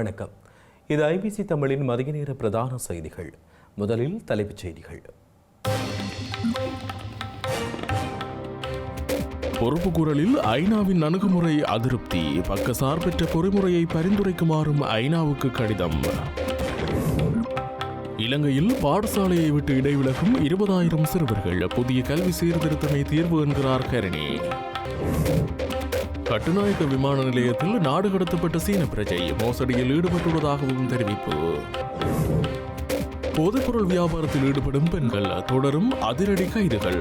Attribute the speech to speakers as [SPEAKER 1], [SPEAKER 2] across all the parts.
[SPEAKER 1] வணக்கம். இது ஐபிசி தமிழின் மதிய நேர பிரதான செய்திகள். முதலில் தலைப்புச் செய்திகள்.
[SPEAKER 2] பொறுப்பு குரலில் ஐநாவின் அணுகுமுறை அதிருப்தி பக்கசார்பற்ற பொறிமுறையை பரிந்துரைக்குமாறும் ஐநாவுக்கு கடிதம். இலங்கையில் பாடசாலையை விட்டு இடைவிலகும் இருபதாயிரம் சிறுவர்கள் புதிய கல்வி சீர்திருத்தமே தீர்வு என்கிறார் கரணி. கட்டுநாயக்க விமான நிலையத்தில் நாடு கடத்தப்பட்ட சீன பிரஜை மோசடியில் ஈடுபட்டுள்ளதாகவும் தெரிவிப்பு. போதைப்பொருள் வியாபாரத்தில் ஈடுபடும் பெண்கள் தொடரும் அதிரடி கைதுகள்.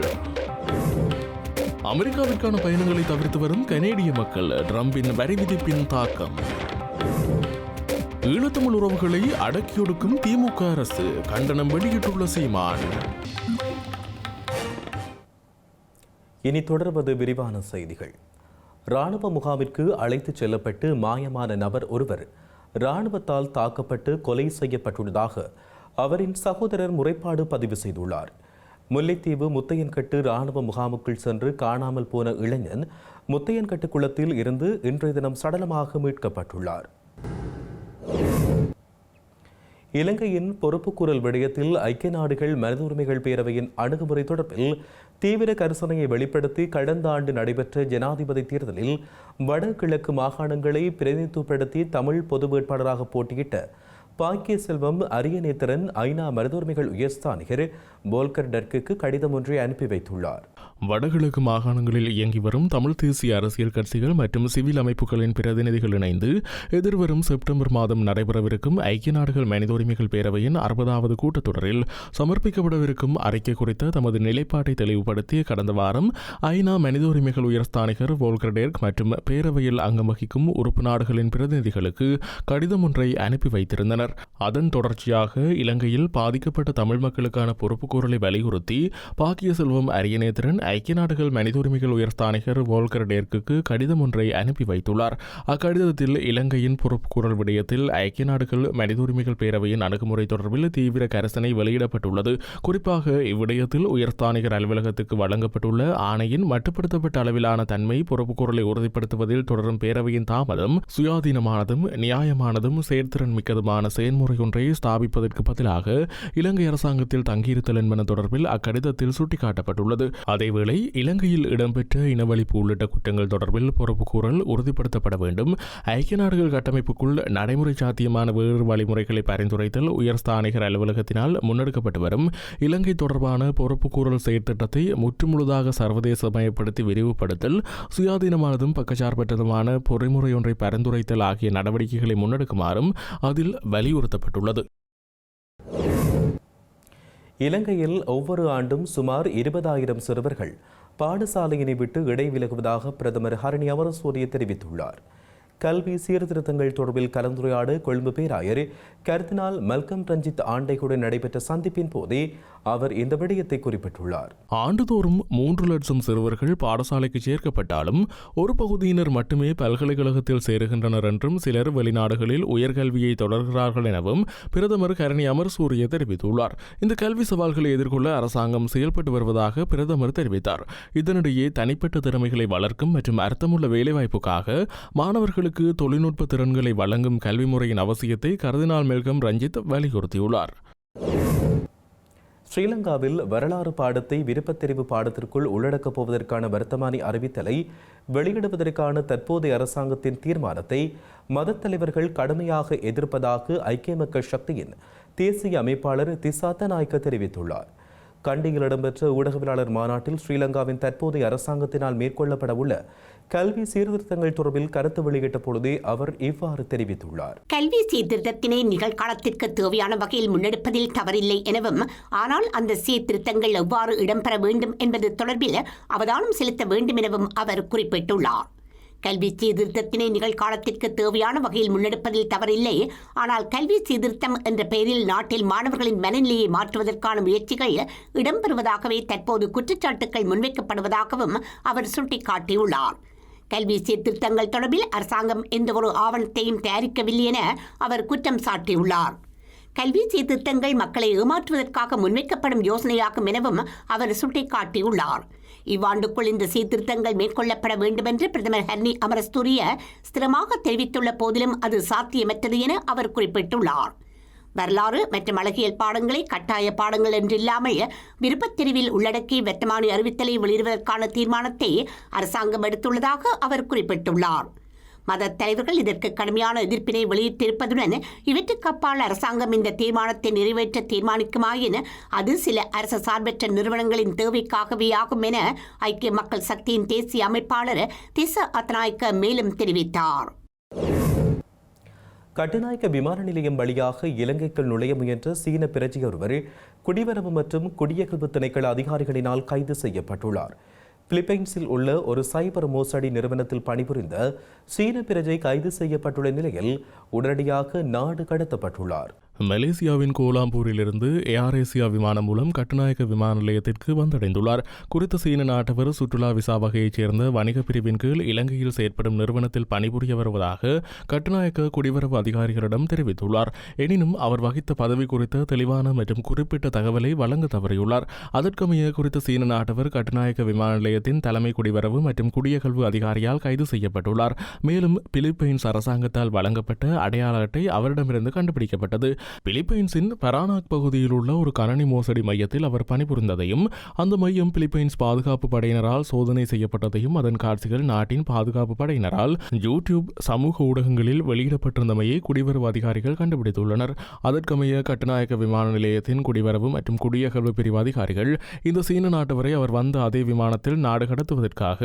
[SPEAKER 2] அமெரிக்காவிற்கான பயணங்களை தவிர்த்து வரும் கனேடிய மக்கள் டிரம்பின் வரி விதிப்பின் தாக்கம். ஈழத்தமிழ் உறவுகளை அடக்கியொடுக்கும் திமுக அரசு கண்டனம் வெளியிட்டுள்ள சீமான்.
[SPEAKER 1] இனி தொடர்வது விரிவான செய்திகள். இராணுவ முகாமிற்கு அழைத்துச் செல்லப்பட்டு மாயமான நபர் ஒருவர் இராணுவத்தால் தாக்கப்பட்டு கொலை செய்யப்பட்டுள்ளதாக அவரின் சகோதரர் முறைப்பாடு பதிவு செய்துள்ளார். முல்லைத்தீவு முத்தையன்கட்டு இராணுவ முகாமுக்குள் சென்று காணாமல் போன இளைஞன் முத்தையன்கட்டு குளத்தில் இருந்து இன்றைய தினம் சடலமாக மீட்கப்பட்டுள்ளார். இலங்கையின் பொறுப்புக்கூறல் விடயத்தில் ஐக்கிய நாடுகள் மனித உரிமைகள் பேரவையின் அணுகுமுறை தொடர்பில் தீவிர கரிசனையை வெளிப்படுத்தி கடந்த ஆண்டு நடைபெற்ற ஜனாதிபதி தேர்தலில் வடகிழக்கு மாகாணங்களை பிரதிநிதித்துவப்படுத்தி தமிழ் பொது வேட்பாளராக போட்டியிட்ட பாக்கிய செல்வம் அரியநேத்திரன் ஐநா மனித உரிமைகள் உயர்ஸ்தானிகர் போல்கர் டர்க்குக்கு கடிதம் ஒன்றை அனுப்பி வைத்துள்ளார்.
[SPEAKER 2] வடகிழக்கு மாகாணங்களில் இயங்கி வரும் தமிழ் தேசிய அரசியல் கட்சிகள் மற்றும் சிவில் அமைப்புகளின் பிரதிநிதிகள் இணைந்து எதிர்வரும் செப்டம்பர் மாதம் நடைபெறவிருக்கும் ஐக்கிய நாடுகள் மனித உரிமைகள் பேரவையின் அறுபதாவது கூட்டத்தொடரில் சமர்ப்பிக்கப்படவிருக்கும் அறிக்கை குறித்த தமது நிலைப்பாட்டை தெளிவுபடுத்திய கடந்த வாரம் ஐநா மனித உரிமைகள் உயர்ஸ்தானிகர் வோல்கர்டேர்க் மற்றும் பேரவையில் அங்கம் வகிக்கும் உறுப்பு நாடுகளின் பிரதிநிதிகளுக்கு கடிதம் ஒன்றை அனுப்பி வைத்திருந்தனர். அதன் தொடர்ச்சியாக இலங்கையில் பாதிக்கப்பட்ட தமிழ் மக்களுக்கான பொறுப்புக்கூறலை வலியுறுத்தி பாக்கிய செல்வம் அரியநேத்திரன் ஐக்கிய நாடுகள் மனித உரிமைகள் உயர்ஸ்தானிகர் வோல்கர் டேர்க்கு கடிதம் ஒன்றை அனுப்பி வைத்துள்ளார். அக்கடிதத்தில் இலங்கையின் பொறுப்புக்கூறல் விடயத்தில் ஐக்கிய நாடுகள் மனித உரிமைகள் பேரவையின் அணுகுமுறை தொடர்பில் தீவிர கரசனை வெளியிடப்பட்டுள்ளது. குறிப்பாக இவ்விடயத்தில் உயர்ஸ்தானிகர் அலுவலகத்துக்கு வழங்கப்பட்டுள்ள ஆணையின் மட்டுப்படுத்தப்பட்ட அளவிலான தன்மை பொறுப்புக்கூறலை உறுதிப்படுத்துவதில் தொடரும் பேரவையின் தாமதம் சுயாதீனமானதும் நியாயமானதும் செயற்திறன் மிக்கதுமான செயல்முறை ஒன்றை ஸ்தாபிப்பதற்கு பதிலாக இலங்கை அரசாங்கத்தில் தங்கியிருத்தல் என்பன தொடர்பில் அக்கடிதத்தில் சுட்டிக்காட்டப்பட்டுள்ளது. அதேவேளை இலங்கையில் இடம்பெற்ற இனவழிப்பு உள்ளிட்ட குற்றங்கள் தொடர்பில் பொறுப்புக்கூறல் உறுதிப்படுத்தப்பட வேண்டும். ஐக்கிய நாடுகள் கட்டமைப்புக்குள் நடைமுறை சாத்தியமான வேறு வழிமுறைகளை பரிந்துரைத்தல் உயர்ஸ்தானிகர் அலுவலகத்தினால் முன்னெடுக்கப்பட்டு வரும். இலங்கை தொடர்பான பொறுப்புக்கூறல் செயற்திட்டத்தை முற்றுமுழுதாக சர்வதேசமயப்படுத்தி விரிவுபடுத்தல் சுயாதீனமானதும் பக்கச்சார்பற்றதுமான பொறிமுறை ஒன்றை பரிந்துரைத்தல் ஆகிய நடவடிக்கைகளை முன்னெடுக்குமாறும் அதில் வலியுறுத்தப்பட்டுள்ளது.
[SPEAKER 1] இலங்கையில் ஒவ்வொரு ஆண்டும் சுமார் இருபதாயிரம் சிறுவர்கள் பாடசாலையினை விட்டு இடைவிலகுவதாக பிரதமர் ஹரணி அமரசூரிய தெரிவித்துள்ளார். கல்வி சீர்திருத்தங்கள் தொடர்பில் கலந்துரையாட கொழும்பு பேராயர் கர்தினால் மல்கம் ரஞ்சித் ஆண்டைகுடன் நடைபெற்ற சந்திப்பின் போதே அவர் இந்த விடயத்தை குறிப்பிட்டுள்ளார்.
[SPEAKER 2] ஆண்டுதோறும் மூன்று லட்சம் சிறுவர்கள் பாடசாலைக்கு சேர்க்கப்பட்டாலும் ஒரு பகுதியினர் மட்டுமே பல்கலைக்கழகத்தில் சேருகின்றனர் என்றும் சிலர் வெளிநாடுகளில் உயர்கல்வியை தொடர்கிறார்கள் எனவும் பிரதமர் கரணி அமர் சூரிய தெரிவித்துள்ளார். இந்த கல்வி சவால்களை எதிர்கொள்ள அரசாங்கம் செயல்பட்டு வருவதாக பிரதமர் தெரிவித்தார். இதனிடையே தனிப்பட்ட திறமைகளை வளர்க்கும் மற்றும் அர்த்தமுள்ள வேலைவாய்ப்புக்காக மாணவர்களுக்கு தொழில்நுட்ப திறன்களை வழங்கும் கல்வி முறையின் அவசியத்தை கருதினால் மேல்கம் ரஞ்சித் வலியுறுத்தியுள்ளார்.
[SPEAKER 1] ஸ்ரீலங்காவில் வரலாறு பாடத்தை விருப்பத்தெரிவு பாடத்திற்குள் உள்ளடக்கப் போவதற்கான வர்த்தமானி அறிவித்தலை வெளியிடுவதற்கான தற்போதைய அரசாங்கத்தின் தீர்மானத்தை மதத் தலைவர்கள் கடுமையாக எதிர்ப்பதாக ஐக்கிய மக்கள் சக்தியின் தேசிய அமைப்பாளர் திசாத்த நாயக்க தெரிவித்துள்ளார். கண்டியில் இடம்பெற்ற ஊடகவியலாளர் மாநாட்டில் ஸ்ரீலங்காவின் தற்போதைய அரசாங்கத்தினால் மேற்கொள்ளப்பட உள்ள கல்வி சீர்திருத்தங்கள் தொடர்பில் கருத்து வெளியிட்ட பொழுதே அவர் இவ்வாறு தெரிவித்துள்ளார்.
[SPEAKER 3] கல்வி சீர்திருத்தத்தினை நிகழ்காலத்திற்கு தேவையான வகையில் முன்னெடுப்பதில் தவறில்லை எனவும் ஆனால் அந்த சீர்திருத்தங்கள் எவ்வாறு இடம்பெற வேண்டும் என்பது தொடர்பில் அவதானம் செலுத்த வேண்டும் எனவும் அவர் குறிப்பிட்டுள்ளார். கல்வி சீர்திருத்தத்தினை நிகழ்காலத்திற்கு தேவையான வகையில் முன்னெடுப்பதில் தவறில்லை ஆனால் கல்வி சீர்திருத்தம் என்ற பெயரில் நாட்டில் மாணவர்களின் மனநிலையை மாற்றுவதற்கான முயற்சிகள் இடம்பெறுவதாகவே தற்போது குற்றச்சாட்டுகள் முன்வைக்கப்படுவதாகவும் அவர் சுட்டிக்காட்டியுள்ளார். கல்வி சீர்திருத்தங்கள் தொடர்பில் அரசாங்கம் எந்தவொரு ஆவணத்தையும் தயாரிக்கவில்லை என அவர் குற்றம் சாட்டியுள்ளார். கல்வி சீர்திருத்தங்கள் மக்களை ஏமாற்றுவதற்காக முன்வைக்கப்படும் யோசனையாகும் எனவும் அவர் சுட்டிக்காட்டியுள்ளார். இவ்வாண்டுக்குள் இந்த சீர்திருத்தங்கள் மேற்கொள்ளப்பட வேண்டும் என்று பிரதமர் ஹர்னி அமரஸ்தூரிய ஸ்திரமாக தெரிவித்துள்ள போதிலும் அது சாத்தியமற்றது என அவர் குறிப்பிட்டுள்ளார். வரலாறு மற்றும் அழகியல் பாடங்களை கட்டாய பாடங்கள் என்றில்லாமல் விருப்பத் தெரிவில் உள்ளடக்கி வெட்டமான அறிவித்தலை வெளியிடுவதற்கான தீர்மானத்தை அரசாங்கம் எடுத்துள்ளதாக அவர் குறிப்பிட்டுள்ளார். மத தலைவர்கள் இதற்கு கடுமையான எதிர்ப்பினை வெளியிட்டிருப்பதுடன் இவற்றுக்கு அப்பால் அரசாங்கம் இந்த தீர்மானத்தை நிறைவேற்ற தீர்மானிக்குமாயின் அது சில அரசு சார்பற்ற நிறுவனங்களின் தேவைக்காகவே ஆகும் என ஐக்கிய மக்கள் சக்தியின் தேசிய அமைப்பாளர் திச அத்நாயக்க மேலும் தெரிவித்தார்.
[SPEAKER 1] கட்டுநாயக்க விமான நிலையம் வழியாக இலங்கைக்குள் நுழைய முயன்ற சீன பிரஜி ஒருவர் குடிவரவு மற்றும் குடியகல்வு திணைக்கள அதிகாரிகளினால் கைது செய்யப்பட்டுள்ளார். பிலிப்பைன்ஸில் உள்ள ஒரு சைபர் மோசடி நிறுவனத்தில் பணிபுரிந்த சீன பிரஜை கைது செய்யப்பட்டுள்ள நிலையில் உடனடியாக நாடு கடத்தப்பட்டுள்ளார்.
[SPEAKER 2] மலேசியாவின் கோலாம்பூரிலிருந்து ஏர் ஏசியா விமானம் மூலம் கட்டுநாயக்க விமான நிலையத்திற்கு வந்தடைந்துள்ளார். குறித்த சீன நாட்டவர் சுற்றுலா விசா வகையைச் சேர்ந்த வணிக பிரிவின் கீழ் இலங்கையில் செயற்படும் நிறுவனத்தில் பணிபுரிய வருவதாக கட்டுநாயக்க குடிவரவு அதிகாரிகளிடம் தெரிவித்துள்ளார். எனினும் அவர் வகித்த பதவி குறித்த தெளிவான மற்றும் குறிப்பிட்ட தகவலை வழங்க தவறியுள்ளார். அதற்கமைய குறித்த சீன நாட்டவர் கட்டுநாயக்க விமான நிலையத்தின் தலைமை குடிவரவு மற்றும் குடியகல்வு அதிகாரியால் கைது செய்யப்பட்டுள்ளார். மேலும் பிலிப்பைன்ஸ் அரசாங்கத்தால் வழங்கப்பட்ட அடையாள அட்டை அவரிடமிருந்து கண்டுபிடிக்கப்பட்டது. பிலிப்பைன்ஸின் பரானாக் பகுதியில் உள்ள ஒரு கணனி மோசடி மையத்தில் அவர் பணிபுரிந்ததையும் அந்த மையம் பிலிப்பைன்ஸ் பாதுகாப்பு படையினரால் சோதனை செய்யப்பட்டதையும் அதன் காட்சிகள் நாட்டின் பாதுகாப்பு படையினரால் யூடியூப் சமூக ஊடகங்களில் வெளியிடப்பட்டிருந்தமையை குடிவரவு அதிகாரிகள் கண்டுபிடித்துள்ளனர். அதற்கமைய கட்டுநாயக்க விமான நிலையத்தின் குடிவரவு மற்றும் குடியகழ்வு பிரிவு அதிகாரிகள் இந்த சீன நாட்டு வரை அவர் வந்த அதே விமானத்தில் நாடு கடத்துவதற்காக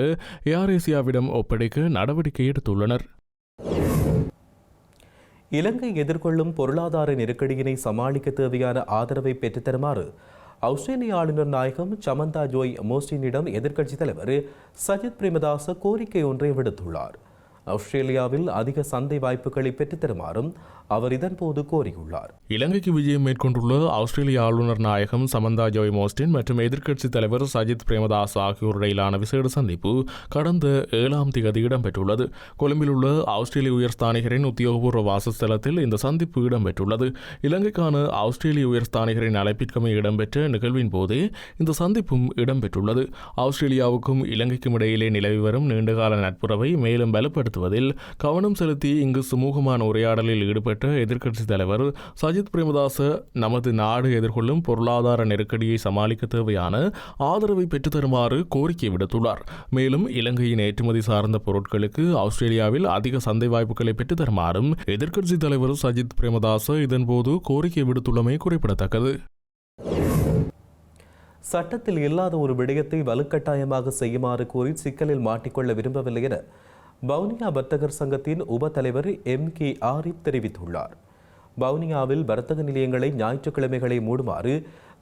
[SPEAKER 2] ஏர் ஏசியாவிடம் ஒப்படைக்க நடவடிக்கை எடுத்துள்ளனர்.
[SPEAKER 1] இலங்கை எதிர்கொள்ளும் பொருளாதார நெருக்கடியினை சமாளிக்க தேவையான ஆதரவை பெற்றுத்தருமாறு ஆஸ்திரேலிய ஆளுநர் நாயகம் சமந்தா ஜோய் மோஸ்டினிடம் எதிர்க்கட்சித் தலைவர் சஜித் பிரேமதாச கோரிக்கை ஒன்றை விடுத்துள்ளார். ஆஸ்திரேலியாவில் அதிக சந்தை வாய்ப்புகளை பெற்றுத்தருமாறும் அவர் இதன்போது கோரியுள்ளார்.
[SPEAKER 2] இலங்கைக்கு விஜயம் மேற்கொண்டுள்ள ஆஸ்திரேலிய ஆளுநர் நாயகம் சமந்தா ஜோய் மோஸ்டின் மற்றும் எதிர்க்கட்சித் தலைவர் சஜித் பிரேமதாஸ் ஆகியோர் இடையிலான விசேட சந்திப்பு கடந்த ஏழாம் தேதி இடம்பெற்றுள்ளது. கொழும்பில் உள்ள ஆஸ்திரேலிய உயர்ஸ்தானிகரின் உத்தியோகபூர்வ வாசஸ்தலத்தில் இந்த சந்திப்பு இடம்பெற்றுள்ளது. இலங்கைக்கான ஆஸ்திரேலிய உயர்ஸ்தானிகரின் அழைப்பிற்கமை இடம்பெற்ற நிகழ்வின் போதே இந்த சந்திப்பும் இடம்பெற்றுள்ளது. ஆஸ்திரேலியாவுக்கும் இலங்கைக்கும் இடையிலே நிலவி வரும் நீண்டகால நட்புறவை மேலும் பலப்படுத்துவதில் கவனம் செலுத்தி இங்கு சுமூகமான உரையாடலில் ஈடுபட்டு எதிர்க்கட்சித் தலைவர் சஜித் பிரேமதாச நமது நாடு எதிர்கொள்ளும் பொருளாதார நெருக்கடியை சமாளிக்க தேவையான ஆதரவை பெற்றுத்தருமாறு கோரிக்கை விடுத்துள்ளார். மேலும் இலங்கையின் ஏற்றுமதி சார்ந்த பொருட்களுக்கு ஆஸ்திரேலியாவில் அதிக சந்தை வாய்ப்புகளை பெற்றுத்தருமாறும் எதிர்க்கட்சித் தலைவர் சஜித் பிரேமதாச இதன்போது கோரிக்கை விடுத்துள்ளமை குறிப்பிடத்தக்கது.
[SPEAKER 1] சட்டத்தில் இல்லாத ஒரு விடயத்தை வலுக்கட்டாயமாக செய்யுமாறு கூறி சிக்கலில் மாட்டிக்கொள்ள விரும்பவில்லை என வவுனியா வர்த்தகர் சங்கத்தின் உப தலைவர் எம் கே ஆரிப் தெரிவித்துள்ளார். வவுனியாவில் வர்த்தக நிலையங்களை ஞாயிற்றுக்கிழமைகளை மூடுமாறு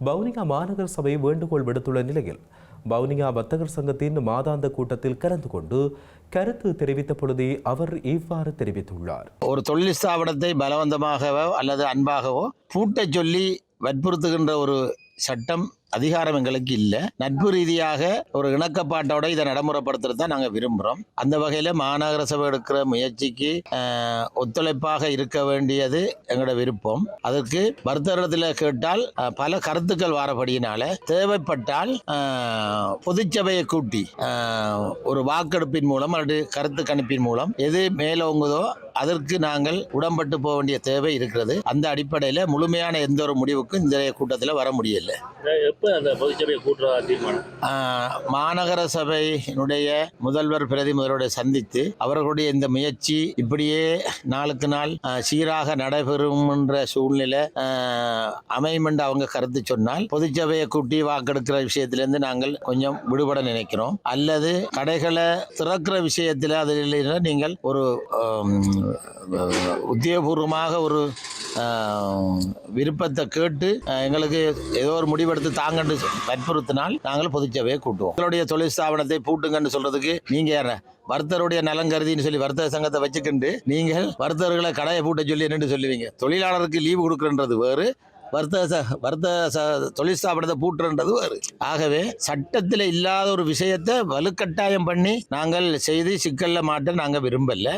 [SPEAKER 1] வவுனியா மாநகர சபை வேண்டுகோள் விடுத்துள்ள நிலையில் வவுனியா வர்த்தகர் சங்கத்தின் மாதாந்த கூட்டத்தில் கலந்து கொண்டு கருத்து தெரிவித்த பொழுதே அவர் இவ்வாறு தெரிவித்துள்ளார்.
[SPEAKER 4] ஒரு தொழில் ஸ்தாபனத்தை பலவந்தமாகவோ அல்லது அன்பாகவோ பூட்டச் சொல்லி வற்புறுத்துகின்ற ஒரு சட்டம் அதிகாரம் எங்களுக்கு இல்லை. நட்பு ரீதியாக ஒரு இணக்கப்பாட்டோட இதை நடைமுறைப்படுத்துறது தான் நாங்கள் விரும்புகிறோம் அந்த வகையில் மாநகர சபை எடுக்கிற முயற்சிக்கு ஒத்துழைப்பாக இருக்க வேண்டியது எங்களோட விருப்பம். அதற்கு வர்த்தகத்தில் கேட்டால் பல கருத்துக்கள் வாரப்படியினால தேவைப்பட்டால் பொதுச்சபையை கூட்டி ஒரு வாக்கெடுப்பின் மூலம் அல்லது கருத்து கணிப்பின் மூலம் எது மேலோங்குதோ அதற்கு நாங்கள் உடம்பட்டு போக வேண்டிய தேவை இருக்கிறது. அந்த அடிப்படையில் முழுமையான எந்த ஒரு முடிவுக்கும் இந்த கூட்டத்தில் வர முடியல.
[SPEAKER 5] எப்போ அந்த பொதுச்சபையை கூட்டுறதா தீர்மானம்?
[SPEAKER 4] மாநகர சபையினுடைய முதல்வர் பிரதி முதல்வரை சந்தித்து அவர்களுடைய இந்த முயற்சி இப்படியே நாளுக்கு நாள் சீராக நடைபெறும் என்ற சூழ்நிலை அமையும் என்று அவங்க கருத்து சொன்னால் பொதுச்சபையை கூட்டி வாக்கெடுக்கிற விஷயத்திலிருந்து நாங்கள் கொஞ்சம் விடுபட நினைக்கிறோம். அல்லது கடைகளை திறக்கிற விஷயத்தில் அதில் நீங்கள் ஒரு உத்தியோகபூர்வமாக ஒரு விருப்பத்தை கேட்டு எங்களுக்கு ஏதோ ஒரு முடிவெடுத்து வாங்கன்னு வற்புறுத்தினால் நாங்கள் பொதுச்சபையை கூட்டுவோம். எங்களுடைய தொழில் ஸ்தாபனத்தை பூட்டுங்கன்னு சொல்றதுக்கு நீங்க யார? வர்த்தருடைய நலன் கருதின்னு சொல்லி வர்த்தக சங்கத்தை வச்சுக்கிண்டு நீங்கள் வர்த்தகர்களை கடையை பூட்ட சொல்லி என்னென்னு சொல்லுவீங்க? தொழிலாளருக்கு லீவு கொடுக்குறன்றது வேறு வர்த்தக ச வர்த்தக ச தொழில் ஸ்தாபனத்தை பூட்டுன்றது வேறு. ஆகவே சட்டத்தில் இல்லாத ஒரு விஷயத்தை வலுக்கட்டாயம் பண்ணி நாங்கள் செய்து சிக்கல்ல மாட்ட நாங்கள் விரும்பல.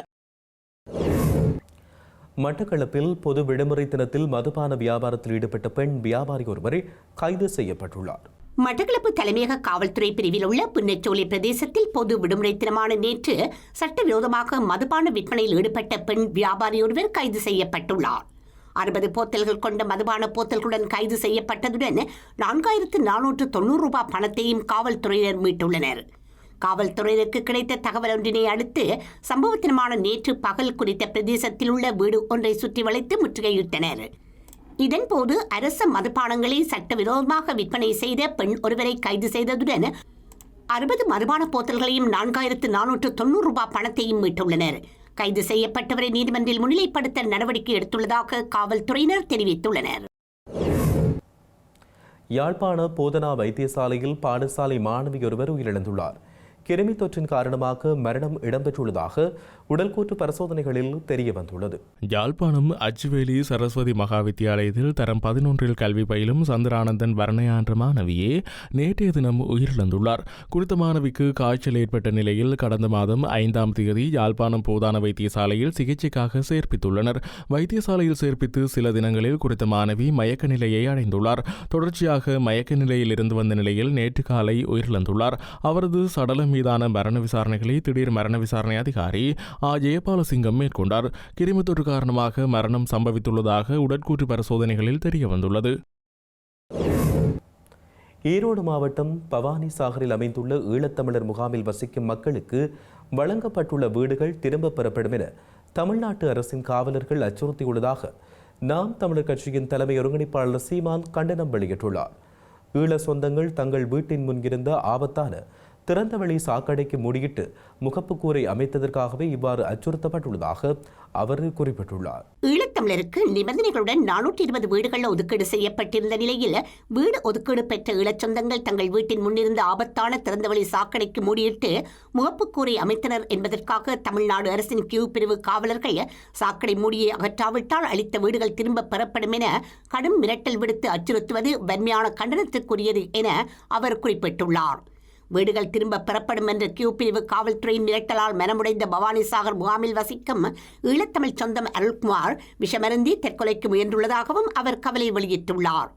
[SPEAKER 1] மட்டக்களப்பில் பொது விடுமுறை தினத்தில் மதுபான வியாபாரத்தில் ஈடுபட்ட பெண் வியாபாரி ஒருவர் கைது செய்யப்பட்டுள்ளார்.
[SPEAKER 3] மட்டக்களப்பு தலைமையக காவல்துறை பிரிவில் உள்ள புன்னச்சோலை பிரதேசத்தில் பொது விடுமுறை தினமான நேற்று சட்டவிரோதமாக மதுபான விற்பனையில் ஈடுபட்ட பெண் வியாபாரி ஒருவர் கைது செய்யப்பட்டுள்ளார். அறுபது போத்தல்கள் கொண்ட மதுபான போத்தல்களுடன் கைது செய்யப்பட்டதுடன் நான்காயிரத்து நானூற்று தொண்ணூறு ரூபாய் பணத்தையும் காவல்துறையினர் மீட்டுள்ளனர். காவல்துறையினருக்கு கிடைத்த தகவல் ஒன்றினை அடுத்து சம்பவத்தினமான நேற்று பகல் குறித்த பிரதேசத்தில் உள்ள வீடு ஒன்றை சுற்றி வளைத்து முற்றுகையிட்டனர். இதன்போது அரச மதுபானங்களை சட்டவிரோதமாக விற்பனை செய்த பெண் ஒருவரை கைது செய்ததுடன் அறுபது மதுபான போத்தல்களையும் நான்காயிரத்து நானூற்று தொண்ணூறு ரூபாய் பணத்தையும் மீட்டுள்ளனர். கைது செய்யப்பட்டவரை நீதிமன்றில் முன்னிலைப்படுத்த நடவடிக்கை எடுத்துள்ளதாக காவல்துறையினர் தெரிவித்துள்ளனர்.
[SPEAKER 1] யாழ்ப்பாண போதனா வைத்தியசாலையில் பாடசாலை மாணவி ஒருவர் உயிரிழந்துள்ளார். கிருமி தொற்றின் காரணமாக மரணம் இடம்பெற்றுள்ளதாக உடல் கூற்று பரிசோதனைகளில் தெரிய வந்துள்ளது.
[SPEAKER 2] யாழ்ப்பாணம் அச்சுவேலி சரஸ்வதி மகா வித்தியாலயத்தில் தரம் பதினொன்றில் கல்வி பயிலும் சந்திரானந்தன் வர்ணயா என்ற மாணவியே நேற்றைய தினம் உயிரிழந்துள்ளார். குறித்த மாணவிக்கு காய்ச்சல் ஏற்பட்ட நிலையில் கடந்த மாதம் ஐந்தாம் தேதி யாழ்ப்பாணம் போதான வைத்தியசாலையில் சிகிச்சைக்காக சேர்ப்பித்துள்ளனர். வைத்தியசாலையில் சேர்ப்பித்து சில தினங்களில் குறித்த மாணவி மயக்க நிலையை அடைந்துள்ளார். தொடர்ச்சியாக மயக்க நிலையில் இருந்து வந்த நிலையில் நேற்று காலை உயிரிழந்துள்ளார். அவரது சடலம் மீதான மரண விசாரணைகளை திடீர் மரண விசாரணை அதிகாரி ஆ ஜெயபாலசிங்கம் மேற்கொண்டார். கிருமி தொற்று காரணமாக மரணம் சம்பவித்துள்ளதாக உடற்கூற்று பரிசோதனைகளில் தெரிய வந்துள்ளது
[SPEAKER 1] ஈரோடு மாவட்டம் பவானி சாகரில் அமைந்துள்ள ஈழத்தமிழர் முகாமில் வசிக்கும் மக்களுக்கு வழங்கப்பட்டுள்ள வீடுகள் திரும்பப் பெறப்படும் என தமிழ்நாட்டு அரசின் காவலர்கள் அச்சுறுத்தியுள்ளதாக நாம் தமிழர் கட்சியின் தலைமை ஒருங்கிணைப்பாளர் சீமான் கண்டனம் வெளியிட்டுள்ளார். ஈழ சொந்தங்கள் தங்கள் வீட்டின் முன் இருந்த ஆபத்தான திறந்தவெளி சாக்கடைக்கு முடியிட்டு முகப்பு கூரை அமைத்ததற்காகவே இவ்வாறு அச்சுறுத்தப்பட்டுள்ளதாக அவர் குறிப்பிட்டுள்ளார்.
[SPEAKER 3] ஈழத்தமிழருக்கு நிபந்தனைகளுடன் நானூற்றி இருபது வீடுகள் ஒதுக்கீடு செய்யப்பட்டிருந்த நிலையில் வீடு ஒதுக்கீடு பெற்ற ஈழச்சொந்தங்கள் தங்கள் வீட்டின் முன்னிருந்த ஆபத்தான திறந்தவெளி சாக்கடைக்கு மூடியிட்டு முகப்புக்கூரை அமைத்தனர் என்பதற்காக தமிழ்நாடு அரசின் கியூ பிரிவு காவலர்கள் சாக்கடை மூடியை அகற்றாவிட்டால் அளித்த வீடுகள் திரும்ப பெறப்படும் என கடும் மிரட்டல் விடுத்து அச்சுறுத்துவது வன்மையான கண்டனத்துக்குரியது என அவர் குறிப்பிட்டுள்ளார். வீடுகள் திரும்ப பெறப்படும் என்ற கியூ பிரிவு காவல்துறையின் மிரட்டலால் மனமுடைந்த பவானிசாகர் முகாமில் வசிக்கும் ஈழத்தமிழ் சொந்தம் அருள்குமார் விஷமருந்தி தற்கொலைக்கு முயன்றுள்ளதாகவும் அவர் கவலை வெளியிட்டுள்ளார்.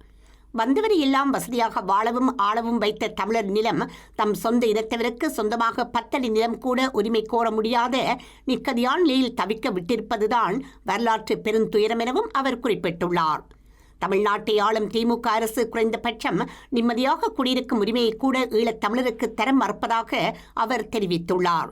[SPEAKER 3] வந்தவரை எல்லாம் வசதியாக வாழவும் ஆளவும் வைத்த தமிழர் நிலம் தம் சொந்த இனத்தவருக்கு சொந்தமாக பத்தடி நிலம் கூட உரிமை கோர முடியாத நிக்கதியான் நிலையில் தவிக்க விட்டிருப்பதுதான் வரலாற்று பெருந்துயரம் எனவும் அவர் குறிப்பிட்டுள்ளார். தமிழ்நாட்டை ஆளும் திமுக அரசு குறைந்தபட்சம் நிம்மதியாக குடியிருக்கும் உரிமையை கூட ஈழத் தமிழருக்கு தர மறுப்பதாக அவர் தெரிவித்துள்ளார்.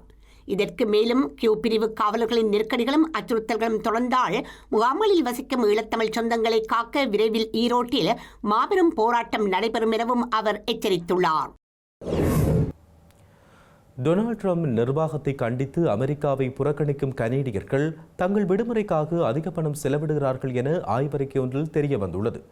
[SPEAKER 3] இதற்கு மேலும் கியூ பிரிவு காவலர்களின் நெருக்கடிகளும் அச்சுறுத்தல்களும் தொடர்ந்தால் முகாம்களில் வசிக்கும் ஈழத்தமிழ் சொந்தங்களை காக்க விரைவில் ஈரோட்டில் மாபெரும் போராட்டம் நடைபெறும் எனவும் அவர் எச்சரித்துள்ளார்.
[SPEAKER 1] டொனால்ட் ட்ரம்ப் நிர்வாகத்தை கண்டித்து அமெரிக்காவை புறக்கணிக்கும் கனேடியர்கள் தங்கள் விடுமுறைக்காக அதிக பணம் செலவிடுகிறார்கள் என ஆய்வறிக்கை ஒன்றில் தெரிய வந்துள்ளது.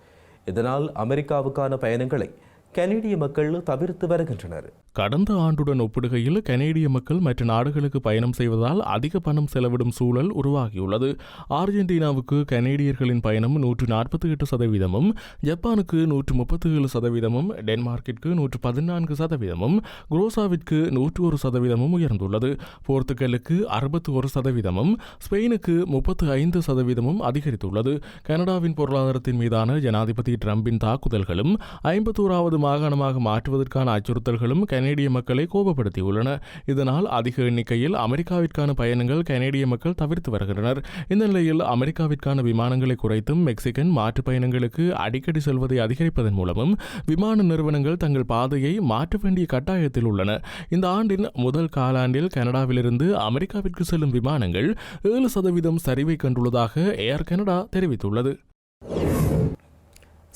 [SPEAKER 1] இதனால் அமெரிக்காவுக்கான பயணங்களை கனேடிய மக்கள் தவிர்த்து வருகின்றனர்.
[SPEAKER 2] கடந்த ஆண்டுடன் ஒப்பிடுகையில் கனேடிய மக்கள் மற்ற நாடுகளுக்கு பயணம் செய்வதால் அதிக பணம் செலவிடும் சூழல் உருவாகியுள்ளது. அர்ஜென்டினாவுக்கு கனேடியர்களின் பயணம் நூற்று நாற்பத்தி எட்டு சதவீதமும் ஜப்பானுக்கு நூற்று முப்பத்தி ஏழு சதவீதமும் டென்மார்க்கிற்கு நூற்று பதினான்கு சதவீதமும் குரோசாவிற்கு நூற்று ஒரு சதவீதமும் உயர்ந்துள்ளது. போர்த்துகலுக்கு அறுபத்தி ஒரு சதவீதமும் ஸ்பெயினுக்கு முப்பத்து ஐந்து சதவீதமும் அதிகரித்துள்ளது. கனடாவின் பொருளாதாரத்தின் மீதான ஜனாதிபதி ட்ரம்பின் தாக்குதல்களும் ஐம்பத்தோராவது மாகாணமாக மாற்றுவதற்கான அச்சுறுத்தல்களும் கனேடிய மக்களை கோபப்படுத்தியுள்ளன இதனால் அதிக எண்ணிக்கையில் அமெரிக்காவிற்கான பயணங்கள் கனேடிய மக்கள் தவிர்த்து வருகின்றனர். இந்த நிலையில் அமெரிக்காவிற்கான விமானங்களை குறைத்தும் மெக்சிகன் மாற்று பயணங்களுக்கு அடிக்கடி செல்வதை அதிகரிப்பதன் மூலமும் விமான நிறுவனங்கள் தங்கள் பாதையை மாற்ற வேண்டிய கட்டாயத்தில் உள்ளன. இந்த ஆண்டின் முதல் காலாண்டில் கனடாவிலிருந்து அமெரிக்காவிற்கு செல்லும் விமானங்கள் ஏழு சதவீதம் சரிவை கண்டுள்ளதாக ஏர் கனடா தெரிவித்துள்ளது.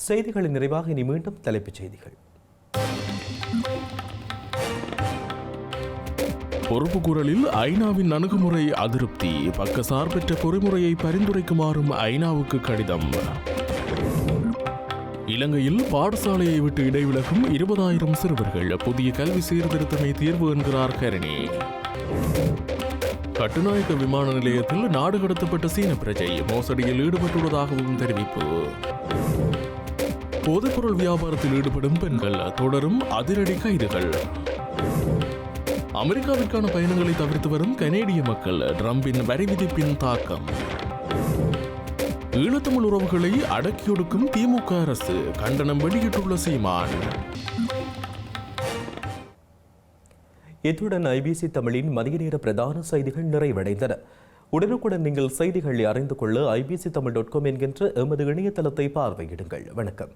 [SPEAKER 1] செய்திகளின் நிறைவாக இனி மீண்டும் தலைப்புச் செய்திகள்.
[SPEAKER 2] பொறுப்பு குரலில் ஐநாவின் அணுகுமுறை அதிருப்தி. பக்கசார்பற்ற பொறிமுறையை பரிந்துரைக்குமாறும் ஐநாவுக்கு கடிதம். இலங்கையில் பாடசாலையை விட்டு இடைவிலகும் இருபதாயிரம் சிறுவர்கள் புதிய கல்வி சீர்திருத்தமே தீர்வு என்கிறார் கரணி. கட்டுநாயக்க விமான நிலையத்தில் நாடு கடத்தப்பட்ட சீன பிரஜை மோசடியில் ஈடுபட்டுள்ளதாகவும் தெரிவிப்பு. போதைப்பொருள் வியாபாரத்தில் ஈடுபடும் பெண்கள் தொடரும் அதிரடி கைதுகள். அமெரிக்காவிற்கான பயணங்களை தவிர்த்து வரும் கனேடிய மக்கள் ட்ரம்பின் வரி விதிப்பின் தாக்கம். ஈழத்தமிழ் உறவுகளை அடக்கியொடுக்கும் திமுக அரசு கண்டனம் வெளியிட்டுள்ள சீமான்.
[SPEAKER 1] இத்துடன் ஐபிசி தமிழின் மதிய நேர பிரதான செய்திகள் நிறைவடைந்தன. உடனுக்குடன் நீங்கள் செய்திகளை அறிந்து கொள்ள ஐபிசி தமிழ் டாட் காம் என்கின்ற எமது இணையதளத்தை பார்வையிடுங்கள். வணக்கம்.